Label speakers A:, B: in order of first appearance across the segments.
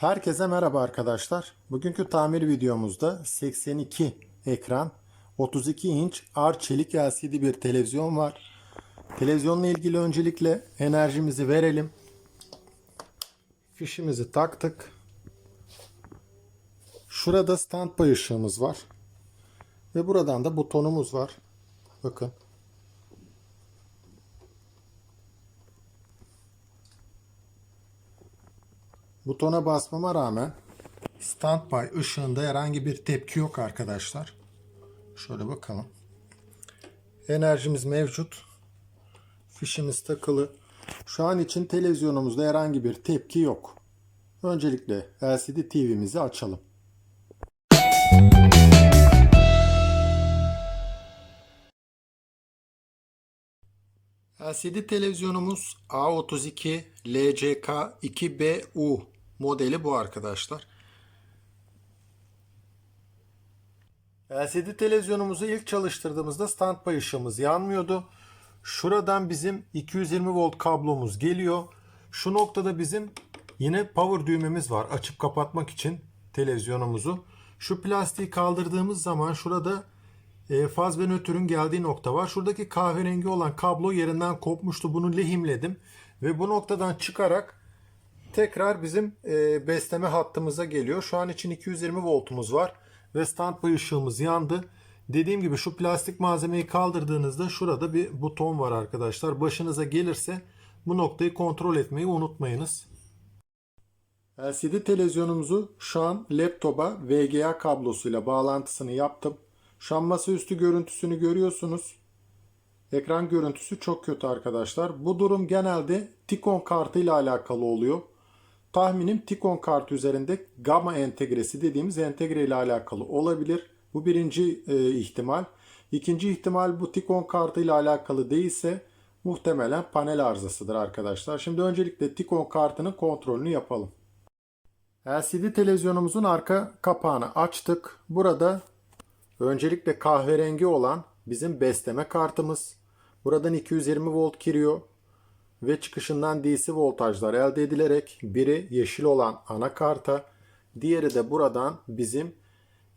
A: Herkese merhaba arkadaşlar. Bugünkü tamir videomuzda 82 ekran, 32 inç R çelik LCD bir televizyon var. Televizyonla ilgili öncelikle enerjimizi verelim. Fişimizi taktık. Şurada standby ışığımız var. Ve buradan da butonumuz var. Bakın. Butona basmama rağmen standby ışığında herhangi bir tepki yok arkadaşlar. Şöyle bakalım. Enerjimiz mevcut. Fişimiz takılı. Şu an için televizyonumuzda herhangi bir tepki yok. Öncelikle LCD TV'mizi açalım. LCD televizyonumuz A32 LCK 2BU modeli bu arkadaşlar. LCD televizyonumuzu ilk çalıştırdığımızda standby ışığımız yanmıyordu. Şuradan bizim 220 volt kablomuz geliyor. Şu noktada bizim yine power düğmemiz var açıp kapatmak için televizyonumuzu. Şu plastiği kaldırdığımız zaman şurada e, faz ve nötrün geldiği nokta var. Şuradaki kahverengi olan kablo yerinden kopmuştu. Bunu lehimledim ve bu noktadan çıkarak tekrar bizim e, besleme hattımıza geliyor. Şu an için 220 voltumuz var ve standby ışığımız yandı. Dediğim gibi şu plastik malzemeyi kaldırdığınızda şurada bir buton var arkadaşlar. Başınıza gelirse bu noktayı kontrol etmeyi unutmayınız. LCD televizyonumuzu şu an laptopa VGA kablosuyla bağlantısını yaptım. Şu an masaüstü görüntüsünü görüyorsunuz. Ekran görüntüsü çok kötü arkadaşlar. Bu durum genelde Tikon kartı ile alakalı oluyor. Tahminim Tikon kart üzerinde gamma entegresi dediğimiz entegre ile alakalı olabilir. Bu birinci e, ihtimal. İkinci ihtimal bu Tikon kartı ile alakalı değilse muhtemelen panel arızasıdır arkadaşlar. Şimdi öncelikle Tikon kartının kontrolünü yapalım. LCD televizyonumuzun arka kapağını açtık. Burada öncelikle kahverengi olan bizim besleme kartımız. Buradan 220 volt giriyor ve çıkışından DC voltajlar elde edilerek biri yeşil olan anakarta, diğeri de buradan bizim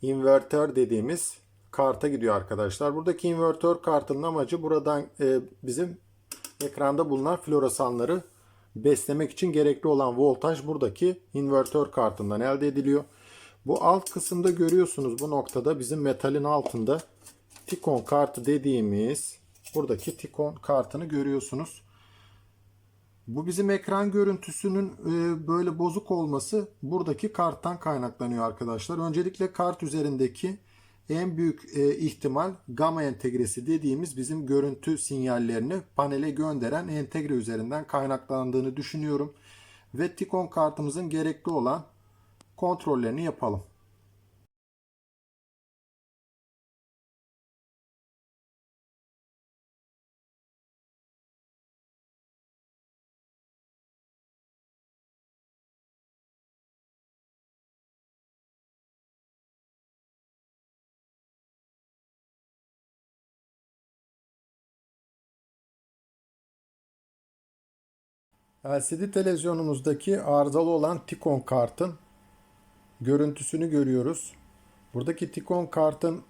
A: invertör dediğimiz karta gidiyor arkadaşlar. Buradaki invertör kartının amacı buradan e, bizim ekranda bulunan floresanları beslemek için gerekli olan voltaj buradaki invertör kartından elde ediliyor. Bu alt kısımda görüyorsunuz bu noktada bizim metalin altında Tikon kartı dediğimiz buradaki Tikon kartını görüyorsunuz. Bu bizim ekran görüntüsünün e, böyle bozuk olması buradaki karttan kaynaklanıyor arkadaşlar. Öncelikle kart üzerindeki en büyük e, ihtimal gamma entegresi dediğimiz bizim görüntü sinyallerini panele gönderen entegre üzerinden kaynaklandığını düşünüyorum. Ve Tikon kartımızın gerekli olan kontrollerini yapalım. LCD televizyonumuzdaki arızalı olan Tikon kartın görüntüsünü görüyoruz. Buradaki Tikon kartın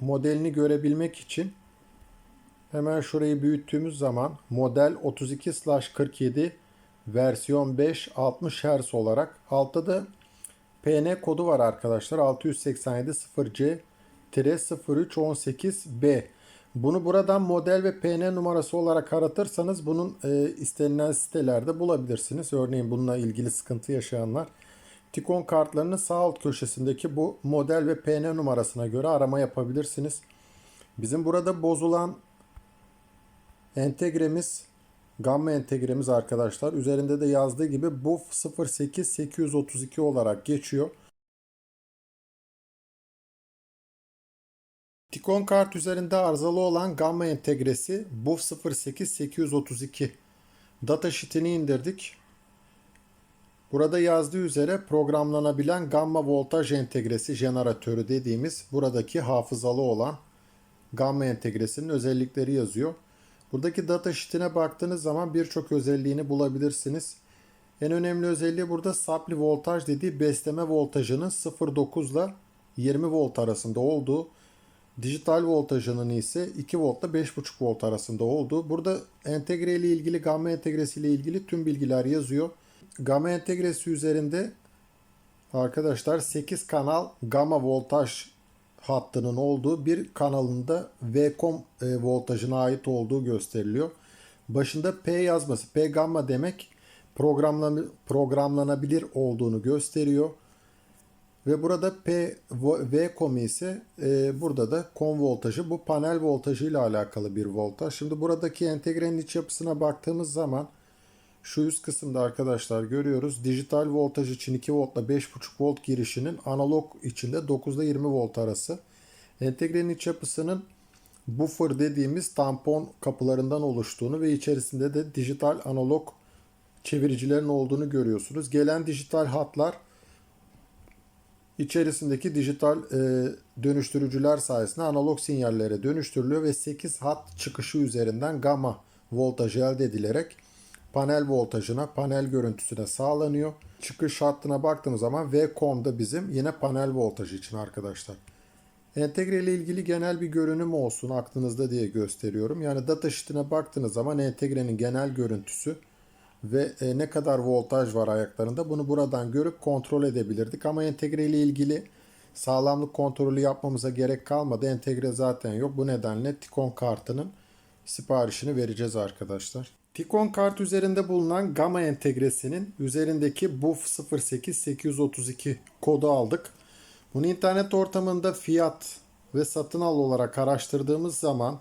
A: modelini görebilmek için hemen şurayı büyüttüğümüz zaman model 32/47 versiyon 5 60 Hz olarak. Altta da PN kodu var arkadaşlar. 687 0C 0318B bunu buradan model ve PN numarası olarak aratırsanız bunun e, istenilen sitelerde bulabilirsiniz. Örneğin bununla ilgili sıkıntı yaşayanlar Tikon kartlarının sağ alt köşesindeki bu model ve PN numarasına göre arama yapabilirsiniz. Bizim burada bozulan entegremiz gamma entegremiz arkadaşlar. Üzerinde de yazdığı gibi bu 08832 olarak geçiyor. Tikon kart üzerinde arızalı olan gamma entegresi BUF 08832. Datasheet'ini indirdik. Burada yazdığı üzere programlanabilen gamma voltaj entegresi jeneratörü dediğimiz buradaki hafızalı olan gamma entegresinin özellikleri yazıyor. Buradaki datasheet'ine baktığınız zaman birçok özelliğini bulabilirsiniz. En önemli özelliği burada supply voltaj dediği besleme voltajının 0.9 ile 20 volt arasında olduğu, dijital voltajının ise 2 volt ile 5.5 volt arasında olduğu. Burada entegre ile ilgili, gamma entegresi ile ilgili tüm bilgiler yazıyor. Gamma entegresi üzerinde arkadaşlar 8 kanal gamma voltaj hattının olduğu bir kanalında Vcom e, voltajına ait olduğu gösteriliyor. Başında P yazması, P gamma demek programlan programlanabilir olduğunu gösteriyor. Ve burada P Vcom ise e, burada da kom voltajı bu panel voltajı ile alakalı bir voltaj. Şimdi buradaki entegrenin iç yapısına baktığımız zaman şu üst kısımda arkadaşlar görüyoruz. Dijital voltaj için 2 volt ile 5.5 volt girişinin analog içinde 9 ile 20 volt arası. Entegrenin iç yapısının buffer dediğimiz tampon kapılarından oluştuğunu ve içerisinde de dijital analog çeviricilerin olduğunu görüyorsunuz. Gelen dijital hatlar içerisindeki dijital e, dönüştürücüler sayesinde analog sinyallere dönüştürülüyor ve 8 hat çıkışı üzerinden gamma voltajı elde edilerek panel voltajına, panel görüntüsüne sağlanıyor. Çıkış hattına baktığımız zaman Vcom'da bizim yine panel voltajı için arkadaşlar. Entegre ile ilgili genel bir görünüm olsun aklınızda diye gösteriyorum. Yani data sheet'ine baktığınız zaman entegrenin genel görüntüsü ve e, ne kadar voltaj var ayaklarında bunu buradan görüp kontrol edebilirdik. Ama entegre ile ilgili sağlamlık kontrolü yapmamıza gerek kalmadı. Entegre zaten yok. Bu nedenle Tikon kartının siparişini vereceğiz arkadaşlar. Tikon kart üzerinde bulunan Gamma entegresinin üzerindeki BUF 08832 kodu aldık. Bunu internet ortamında fiyat ve satın al olarak araştırdığımız zaman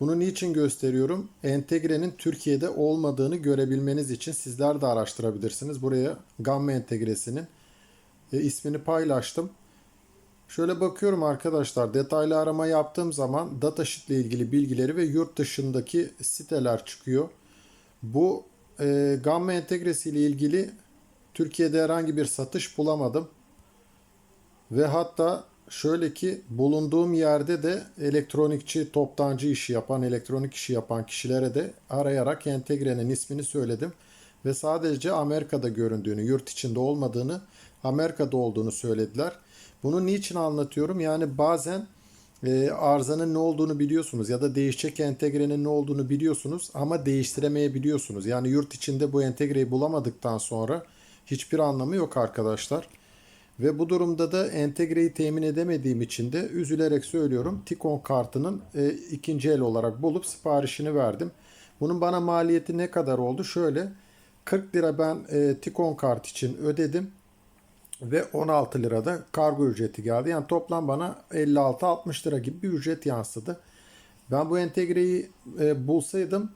A: bunu niçin gösteriyorum? Entegrenin Türkiye'de olmadığını görebilmeniz için sizler de araştırabilirsiniz. Buraya Gamma entegresinin e, ismini paylaştım. Şöyle bakıyorum arkadaşlar detaylı arama yaptığım zaman datasheet ile ilgili bilgileri ve yurt dışındaki siteler çıkıyor. Bu e, Gamma entegresi ile ilgili Türkiye'de herhangi bir satış bulamadım. Ve hatta şöyle ki bulunduğum yerde de elektronikçi, toptancı işi yapan, elektronik işi yapan kişilere de arayarak entegrenin ismini söyledim. Ve sadece Amerika'da göründüğünü, yurt içinde olmadığını, Amerika'da olduğunu söylediler. Bunu niçin anlatıyorum? Yani bazen e, arızanın ne olduğunu biliyorsunuz ya da değişecek entegrenin ne olduğunu biliyorsunuz ama değiştiremeyebiliyorsunuz. Yani yurt içinde bu entegreyi bulamadıktan sonra hiçbir anlamı yok arkadaşlar. Ve bu durumda da entegreyi temin edemediğim için de üzülerek söylüyorum. Tikon kartının e, ikinci el olarak bulup siparişini verdim. Bunun bana maliyeti ne kadar oldu? Şöyle 40 lira ben e, Tikon kart için ödedim ve 16 lirada kargo ücreti geldi. Yani toplam bana 56-60 lira gibi bir ücret yansıdı. Ben bu entegreyi e, bulsaydım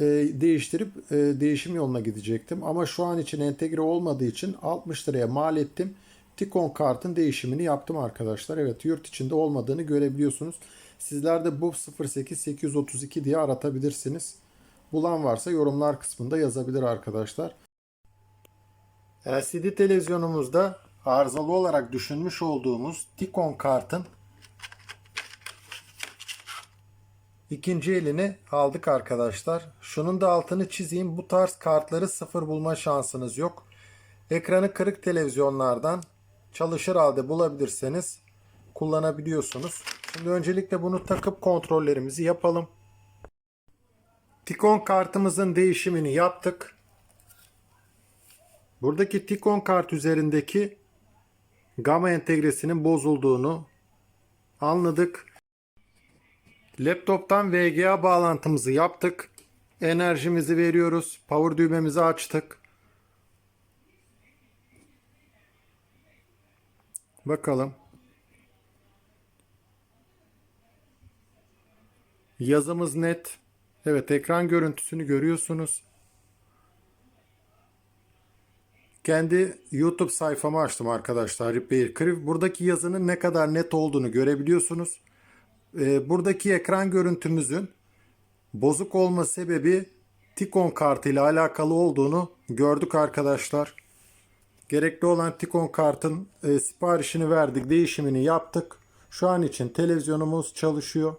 A: e, değiştirip e, değişim yoluna gidecektim. Ama şu an için entegre olmadığı için 60 liraya mal ettim. Tikon kartın değişimini yaptım arkadaşlar. Evet yurt içinde olmadığını görebiliyorsunuz. Sizler de bu 08832 diye aratabilirsiniz. Bulan varsa yorumlar kısmında yazabilir arkadaşlar. LCD televizyonumuzda arızalı olarak düşünmüş olduğumuz Tikon kartın ikinci elini aldık arkadaşlar. Şunun da altını çizeyim. Bu tarz kartları sıfır bulma şansınız yok. Ekranı kırık televizyonlardan çalışır halde bulabilirseniz kullanabiliyorsunuz. Şimdi öncelikle bunu takıp kontrollerimizi yapalım. Tikon kartımızın değişimini yaptık. Buradaki Tikon kart üzerindeki Gamma entegresinin bozulduğunu anladık. Laptop'tan VGA bağlantımızı yaptık. Enerjimizi veriyoruz. Power düğmemizi açtık. Bakalım. Yazımız net. Evet ekran görüntüsünü görüyorsunuz. Kendi YouTube sayfamı açtım arkadaşlar. Repair Crew. Buradaki yazının ne kadar net olduğunu görebiliyorsunuz. Ee, buradaki ekran görüntümüzün bozuk olma sebebi Tikon kartı ile alakalı olduğunu gördük arkadaşlar. Gerekli olan Tikon kartın e, siparişini verdik, değişimini yaptık. Şu an için televizyonumuz çalışıyor.